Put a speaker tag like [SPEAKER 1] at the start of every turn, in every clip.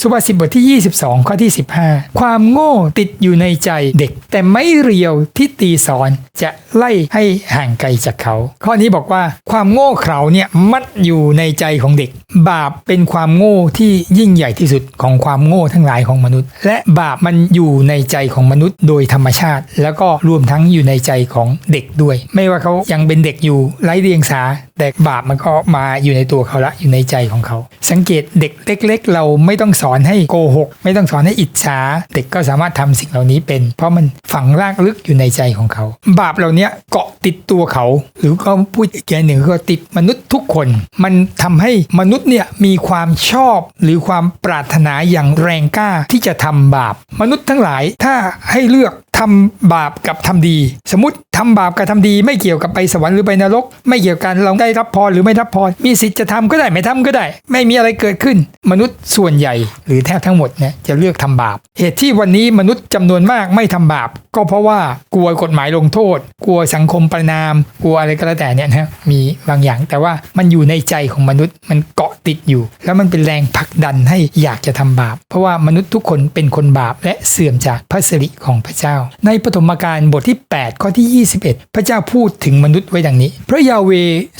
[SPEAKER 1] สุภาษิตบทที่ 22 ข้อที่ 15 ความโง่ติดอยู่ในใจเด็ก แต่ไม่เรียวที่ตีสอนจะไล่ให้ห่างไกลจากเขา ข้อนี้บอกว่าความโง่เขลาเนี่ยมัดอยู่ในใจของเด็กบาปเป็นความโง่ที่ยิ่งใหญ่ที่สุดของความโง่ทั้งหลายของมนุษย์ และบาปมันอยู่ในใจของมนุษย์โดยธรรมชาติ แล้วก็รวมทั้งอยู่ในใจของเด็กด้วย ไม่ว่าเขายังเป็นเด็กอยู่ไร้เดียงสาแต่บาปมันก็มาอยู่ในตัวเขาละอยู่ในใจของเขา สังเกตเด็กเล็ก ๆ เราไม่ต้องสอนให้โกหก ไม่ต้องสอนให้อิจฉาเด็กก็สามารถทำสิ่งเหล่านี้เป็น เพราะมันฝังรากลึกอยู่ในใจของเขา บาปเหล่านี้เกาะติดตัวเขา หรือก็พูดอีกอย่างหนึ่งก็ติดมนุษย์ทุกคน มันทำให้มนุษย์เนี่ยมีความชอบหรือความปรารถนาอย่างแรงกล้าที่จะทำบาป มนุษย์ทั้งหลายถ้าให้เลือกทำบาปกับทำดี สมมติทำบาปกับทำดี ไม่เกี่ยวกับไปสวรรค์หรือไปนรก ไม่เกี่ยวกันเราได้รับพรหรือไม่รับพรมีสิทธิ์จะทำก็ได้ไม่ทำก็ได้ ไม่มีอะไรเกิดขึ้น มนุษย์ส่วนใหญ่ หรือแทบทั้งหมดเนี่ยจะเลือกทำบาป เหตุที่วันนี้มนุษย์จำนวนมากไม่ทำบาป ก็เพราะว่ากลัวกฎหมายลงโทษ กลัวสังคมประนาม กลัวอะไรก็แล้วแต่เนี่ยนะมีบางอย่าง แต่ว่ามันอยู่ในใจของมนุษย์มันเกาะติดอยู่ แล้วมันเป็นแรงผลักดันให้อยากจะทำบาป เพราะว่ามนุษย์ทุกคนเป็นคนบาปและเสื่อมจากพระสิริของพระเจ้า ในปฐมกาลบทที่ 8 ข้อที่ 21 พระเจ้าพูดถึงมนุษย์ไว้ดังนี้ พระยาเว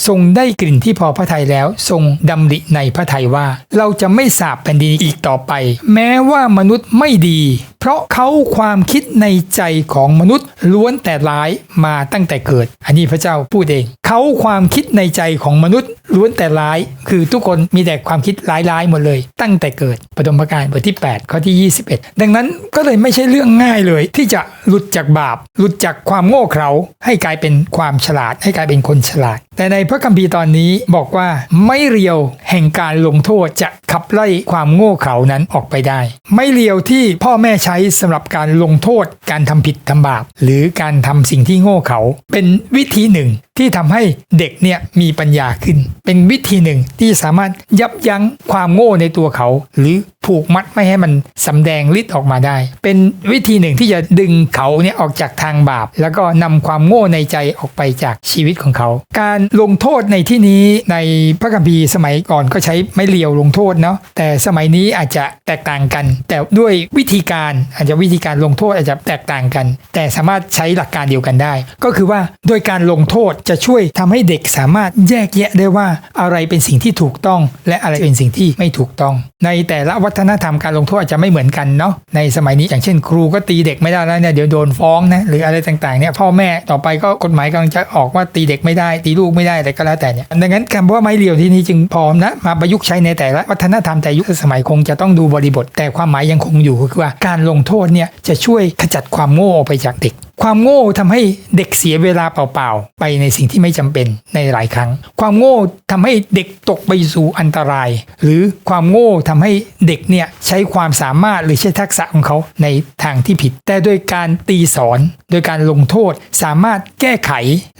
[SPEAKER 1] ทรงได้กลิ่นที่พอพระทัยแล้ว ทรงดำริในพระทัยว่า เราจะไม่สาปแผ่นดินอีกต่อไป แม้ว่ามนุษย์ไม่ดี ราะเขาความคิดในใจของมนุษย์ล้วนแต่ร้ายมาตั้งแต่เกิด อันนี้พระเจ้าพูดเอง เขาความคิดในใจของมนุษย์ล้วนแต่ร้าย คือทุกคนมีแต่ความคิดร้ายๆหมดเลย ตั้งแต่เกิดปฐมกาลบทที่ 8 ข้อที่ 21 ดังนั้นก็เลยไม่ใช่เรื่องง่ายเลย ที่จะหลุดจากบาป หลุดจากความโง่เขลาให้กลายเป็นความฉลาด ให้กลายเป็นคนฉลาด แต่ในพระคัมภีร์ตอนนี้บอกว่าไม่เรียวแห่งการลงโทษจะขับไล่ความโง่เขลานั้นออกไปได้ ไม่เรียวที่พ่อแม่ใช้สำหรับการลงโทษการทำผิดทำบาปหรือการทำสิ่งที่โง่เขลาเป็นวิธีหนึ่งที่ทำให้เด็กเนี่ยมีปัญญาขึ้น เป็นวิธีหนึ่งที่สามารถยับยั้งความโง่ในตัวเขา หรือ ผูกมัดไม่ให้มันสำแดงฤทธิ์ออกมาได้ เป็นวิธีหนึ่งที่จะดึงเขาเนี่ยออกจากทางบาป แล้วก็นำความโง่ในใจออกไปจากชีวิตของเขา การลงโทษในที่นี้ในพระคัมภีร์สมัยก่อนก็ใช้ไม่เลียวลงโทษเนาะแต่สมัยนี้อาจจะแตกต่างกัน แต่ด้วยวิธีการอาจจะวิธีการลงโทษอาจจะแตกต่างกัน แต่สามารถใช้หลักการเดียวกันได้ ก็คือว่าโดยการลงโทษจะช่วยทำให้เด็กสามารถแยกแยะได้ว่าอะไรเป็นสิ่งที่ถูกต้อง และอะไรเป็นสิ่งที่ไม่ถูกต้อง ในแต่ละวัฒนธรรมการลงโทษอาจจะไม่เหมือนกันเนาะในสมัยนี้อย่างเช่น ครูก็ตีเด็กไม่ได้แล้วเนี่ยเดี๋ยวโดนฟ้องนะหรืออะไรต่างๆเนี่ยพ่อแม่ต่อไปก็กฎหมายกำลังจะออกว่าตีเด็กไม่ได้ ตีลูกไม่ได้อะไรก็แล้วแต่เนี่ยดังนั้นคำว่าไม้เรียวที่นี้จึงพร้อมนะมาประยุกต์ใช้ในแต่ละวัฒนธรรมแต่ยุคสมัยคงจะต้องดูบริบท แต่ความหมายยังคงอยู่ก็คือว่าการลงโทษเนี่ยจะช่วยขจัดความโง่ออกไปจากเด็ก ความโง่ทำให้เด็กเสียเวลาเปล่าๆ ไปในสิ่งที่ไม่จำเป็นในหลายครั้ง ความโง่ทำให้เด็กตกไปสู่อันตราย หรือความโง่ทำให้เด็กเนี่ยใช้ความสามารถหรือใช้ทักษะของเขาในทางที่ผิด แต่โดยการตีสอน โดยการลงโทษสามารถแก้ไข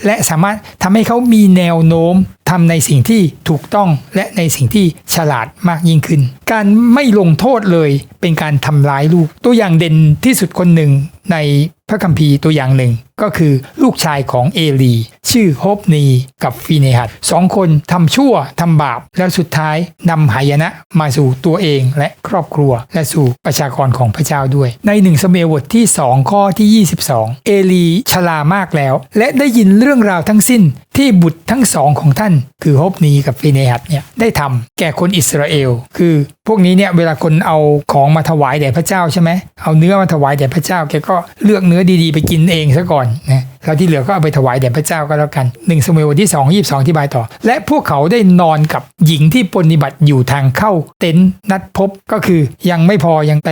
[SPEAKER 1] และสามารถทำให้เขามีแนวโน้มทำในสิ่งที่ถูกต้องและในสิ่งที่ฉลาดมากยิ่งขึ้น การไม่ลงโทษเลยเป็นการทำร้ายลูก ตัวอย่างเด่นที่สุดคนหนึ่งใน พระคัมภีร์ตัวอย่างหนึ่ง ก็คือลูกชายของเอลี ชื่อโฮปนีกับฟีเนหัดสองคนทำชั่วทำบาป แล้วสุดท้ายนำหายนะมาสู่ตัวเองและครอบครัว และสู่ประชากรของพระเจ้าด้วย ในหนึ่งสเมวทที่ 2 ข้อที่ 22 เอลีชรามากแล้ว และได้ยินเรื่องราวทั้งสิ้นที่บุตรทั้งสองของท่าน คือโฮปนีกับฟีเนหัดเนี่ยได้ทำแก่คนอิสราเอล คือพวกนี้เนี่ยเวลาคนเอาของมาถวายแด่พระเจ้าใช่ไหมเอาเนื้อมาถวายแด่พระเจ้าแกก็เลือกเนื้อดีๆ ไปกินเองซะก่อนนะแล้วที่เหลือก็เอาไปถวายแด่พระเจ้าก็แล้วกันหนึ่งสมัยวันที่2 22ที่บายต่อ และพวกเขาได้นอนกับหญิงที่ปฏิบัติอยู่ทางเข้าเต็นท์นัดพบก็คือยังไม่พอยังไป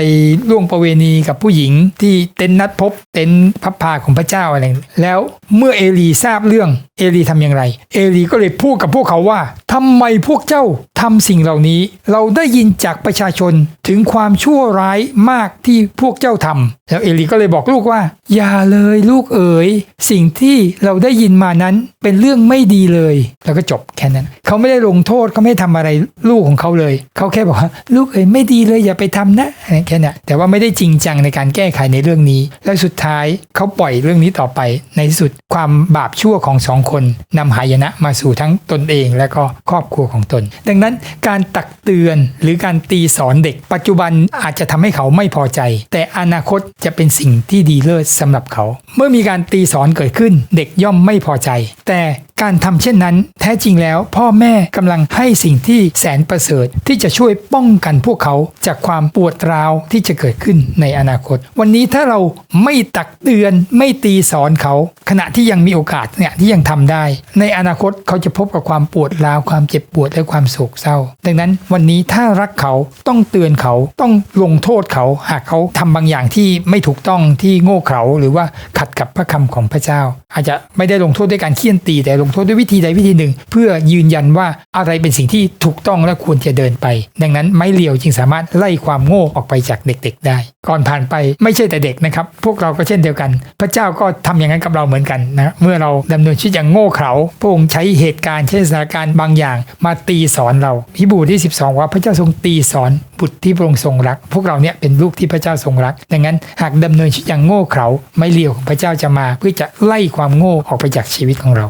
[SPEAKER 1] ล่วงประเวณีกับผู้หญิงที่เต็นท์นัดพบ เต็นท์พับพาของพระเจ้าอะไรแล้วเมื่อเอลีทราบเรื่องเอลีทำอย่างไร เอลีก็เลยพูดกับพวกเขาว่าทำไมพวกเจ้าทำสิ่งเหล่านี้ เราได้ยินจากประชาชนถึงความชั่วร้ายมากที่พวกเจ้าทำแล้วเอลีก็เลยบอกลูกว่า อย่าเลยลูกเอ๋ยสิ่งที่เราได้ยินมานั้นเป็นเรื่องไม่ดีเลย แล้วก็จบแค่นั้น เขาไม่ได้ลงโทษเขาไม่ทำอะไรลูกของเขาเลย เขาแค่บอกว่าลูกเอ๋ยไม่ดีเลยอย่าไปทำนะแค่นั้นแต่ว่าไม่ได้จริงจังในการแก้ไขในเรื่องนี้ และสุดท้ายเขาปล่อยเรื่องนี้ต่อไปในที่สุดความบาปชั่วของสองคนนำหายนะมาสู่ทั้งตนเองและก็ครอบครัวของตน ดังนั้นการตักเตือนหรือการตีสอนเด็ก ปัจจุบันอาจจะทำให้เขาไม่พอใจ แต่อนาคตจะเป็นสิ่งที่ดีเลิศสำหรับเขา เมื่อมีการตีสอนเกิดขึ้น เด็กย่อมไม่พอใจ แต่การทำเช่นนั้น แท้จริงแล้วพ่อแม่กำลังให้สิ่งที่แสนประเสริฐ ที่จะช่วยป้องกันพวกเขาจากความปวดร้าวที่จะเกิดขึ้นในอนาคต วันนี้ถ้าเราไม่ตักเตือนไม่ตีสอนเขา ขณะที่ยังมีโอกาสเนี่ยที่ยังทำได้ ในอนาคตเขาจะพบกับความปวดร้าวความเจ็บปวดและความโศกเศร้า ดังนั้นวันนี้ถ้ารักเขาต้องเตือนเขาต้องลงโทษเขาหากเขาทำบางอย่างที่ไม่ถูกต้องที่โง่เขลาหรือว่าขัดกับพระคำของพระเจ้า อาจจะไม่ได้ลงโทษด้วยการเคี่ยนตีแต่ลงโทษด้วยวิธีใดวิธีหนึ่ง เพื่อยืนยันว่าอะไรเป็นสิ่งที่ถูกต้องและควรจะเดินไป ดังนั้นไม้เรียวจึงสามารถไล่ความโง่ออกไปจากเด็กๆ ได้ ก่อนผ่านไปไม่ใช่แต่เด็กนะครับ พวกเราก็เช่นเดียวกัน พระเจ้าก็ทำอย่างนั้นกับเราเหมือนกันนะเมื่อเราดำเนินชีวิตอย่างโง่เขลาพระองค์ใช้เหตุการณ์เช่นสถานการณ์บางอย่างมาตีสอนเราฮิบูที่ 12 ว่าพระเจ้าทรงตีสอนบุตรที่พระองค์ทรงรัก พวกเราเนี่ยเป็นลูกที่พระเจ้าทรงรัก ดังนั้นหากดำเนินชีวิตอย่างโง่เขลาไม่เลียวของพระเจ้าจะมา เพื่อจะไล่ความโง่ออกไปจากชีวิตของเรา